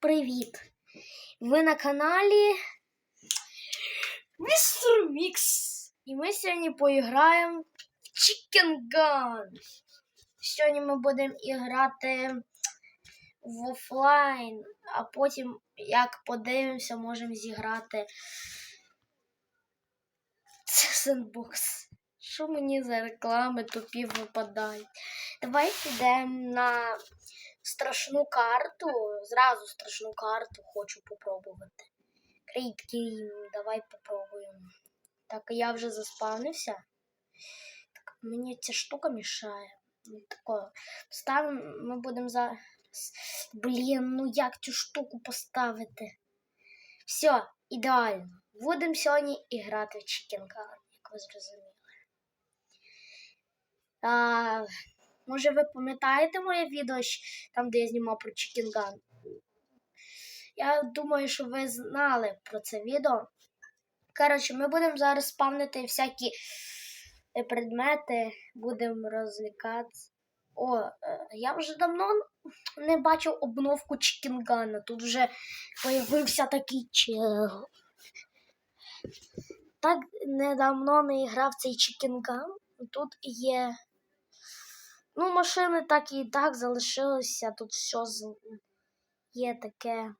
Привіт! Ви на каналі Містер Мікс. І ми сьогодні поіграємо в Chicken Gun. Сьогодні ми будемо грати в офлайн, а потім, як подивимося, можемо зіграти це сендбокс. Що мені за реклами тупі випадають? Давай підемо на страшну карту. Зразу страшну карту хочу попробувати. Крейт Game, давай попробуємо. Так, я вже заспавнився. Так, мені ця штука мішає. Ну, Тако. Ставимо, ми будемо за. Блін, ну як цю штуку поставити? Все, ідеально. Будемо сьогодні і грати в Gun, як ви зрозуміли. А, може, ви пам'ятаєте моє відео, там, де я знімав про Gun? Я думаю, що ви знали про це відео. Коротше, ми будемо зараз спавнити всякі е, предмети, будемо розлікатися. О, е, я вже давно не бачив обновку Чікінгана. Тут вже появився такий чел. Так недавно не грав цей Чікінган. Тут є. Ну, машини так і так залишилися. Тут все є таке.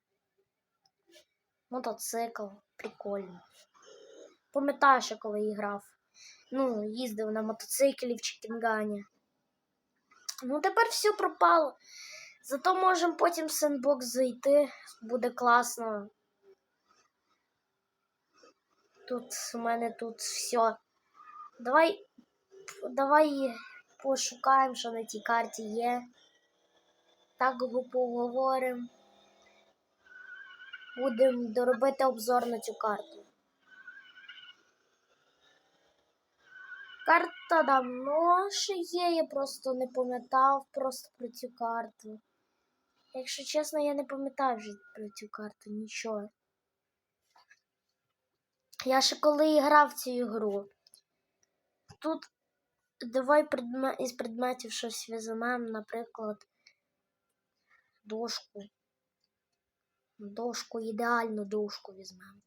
Мотоцикл. Прикольно. Пам'ятаю, що коли я грав. Ну, їздив на мотоциклі в Чікінгані. Ну, тепер все пропало. Зато можемо потім в сендбокс зайти. Буде класно. Тут у мене тут все. Давай, давай пошукаємо, що на тій карті є. Так поговоримо. Будемо доробити обзор на цю карту. Карта давно ще є, я просто не пам'ятав просто про цю карту. Якщо чесно, я не пам'ятав вже про цю карту нічого. Я ще коли грав в цю ігру. Тут давай предме... із предметів щось візьмемо, наприклад, дошку. Дошку, ідеальну дошку візьмемо.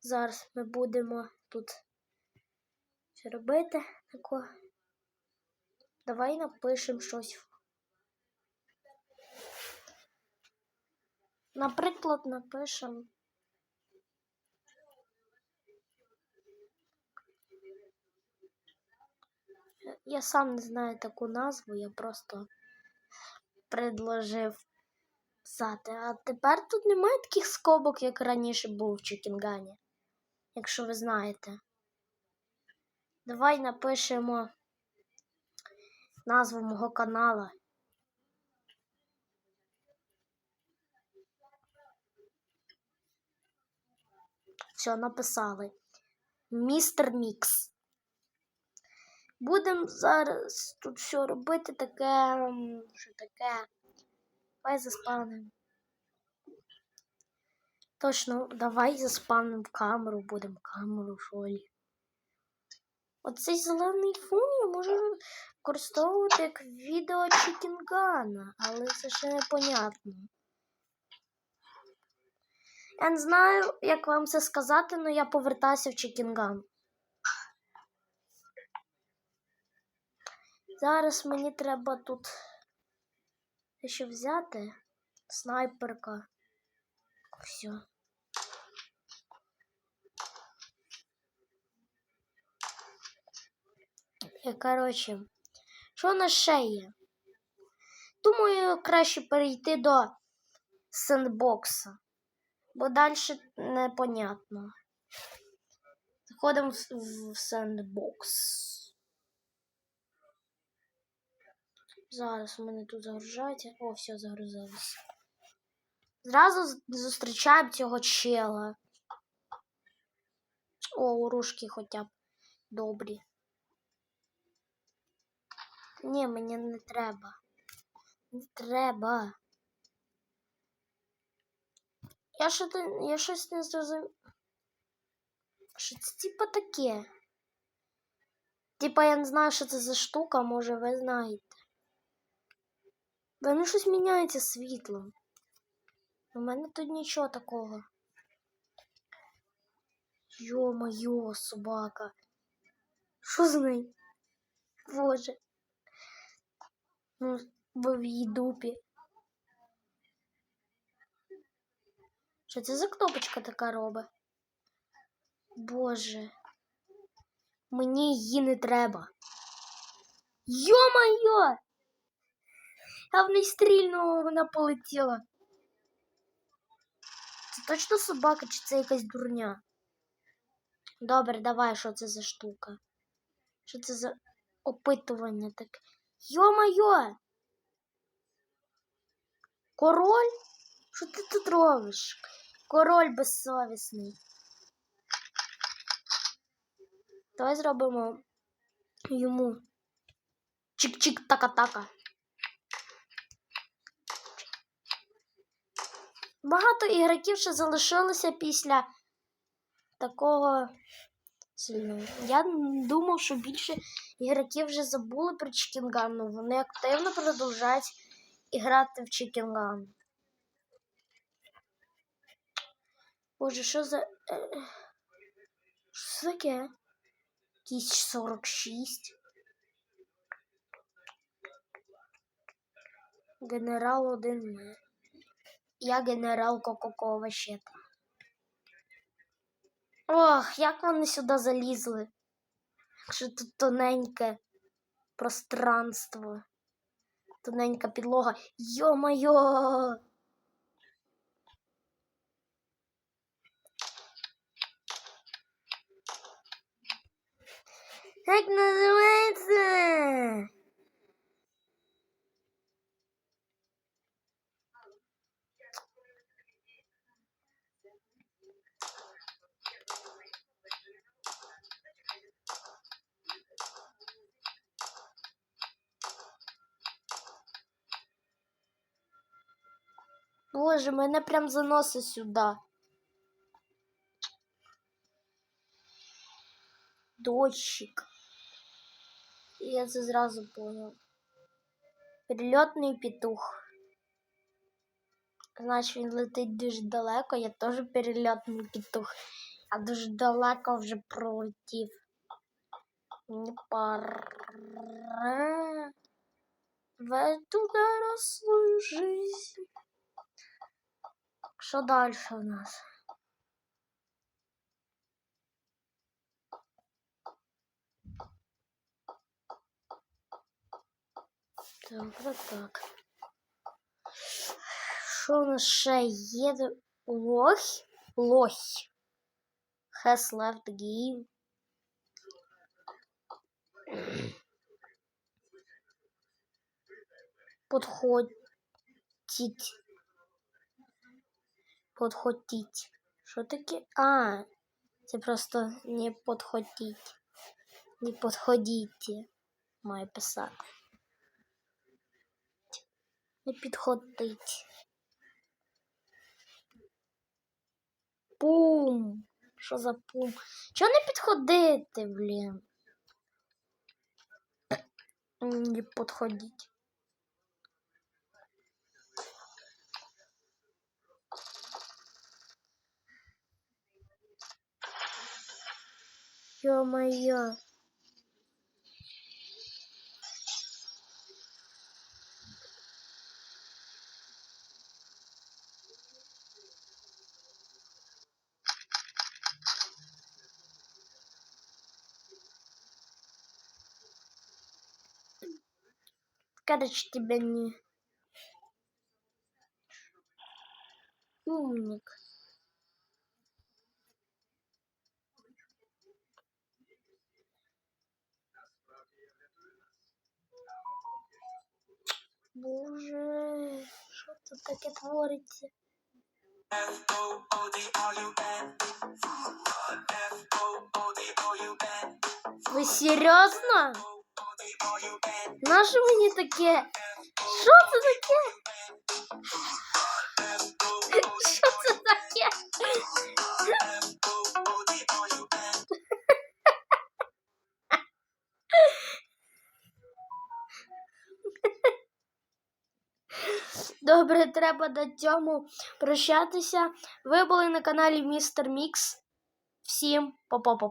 Зараз ми будемо тут що робити тако. Давай напишемо щось. Наприклад, напишемо. Я сам не знаю таку назву, я просто предложив писати. А тепер тут немає таких скобок, як раніше був в Чікінгані, якщо ви знаєте. Давай напишемо назву мого канала. Все, написали. Містер Мікс. Будемо зараз тут що робити таке. Що таке? Давай заспавнимо. Точно, давай заспавнимо камеру, будемо камеру шолі. Оцей зелений фон я можу використовувати як відео Чікінгана, але це ще непонятно. Я не знаю, як вам це сказати, але я повертаюся в Чікінган. Зараз мені треба тут ще взяти снайперка. Все. Коротше, що у нас ще є? Думаю, краще перейти до сендбокса, бо далі непонятно. Заходимо в сендбокс. Зараз у мене тут загружається. О, все, загрузилося. Зразу зустрічаємо цього чела. О, урушки хоча б добрі. Ні, мені не треба. Не треба. Я що я щось не зрозумів. Що це типа таке? Типа я не знаю, що це за штука, може ви знаєте. Воно щось міняється світлом. У мене тут нічого такого. Йо-моє, собака. Що з нею? Боже. Ну, в її дупі. Що це за кнопочка така робить? Боже. Мені її не треба. Йо-моє! Я в неї стрільнула, вона полетіла. Це точно собака чи це якась дурня? Добре, давай, що це за штука? Що це за опитування таке? Йо-моє! Король? Що ти тут робиш? Король безсовісний. Давай зробимо йому чик-чик-така-така. Багато ігроків ще залишилося після такого сильного. Я думав, що більше ігроків вже забули про Чікінган, але вони активно продовжують грати в Чікінган. Боже, що за. е, Що таке? Якийсь 46. Генерал один ми. Я генерал Кококова ще. Ох, як вони сюди залізли? Що тут тоненьке пространство. Тоненька підлога. Йо-моє! Як називається? Боже, мене прям заносить сюди. Дощик. Я це зразу понял. Перельотний петух. Значить, він летить дуже далеко, я теж перельотний петух. А дуже далеко вже пролетів. Не пора в эту дорослую жизнь. Що далі у нас? Так, так, так. Що у нас ще є? Лось? Лось. Has left the game. Подходіть. Подходіть. Що таке? А, це просто не подходіть. Не подходіть. Має писати. Не підходить. Пум. Що за пум? Чого не підходити, блін? Не підходіть. Ё-моё. Короче, тебя не... Умник. Боже, що тут таке твориться? Ви серйозно? Наше мені таке? Що це таке? Що це таке? Добре, треба до цьому прощатися. Ви були на каналі Містер Мікс. Всім па-па-па.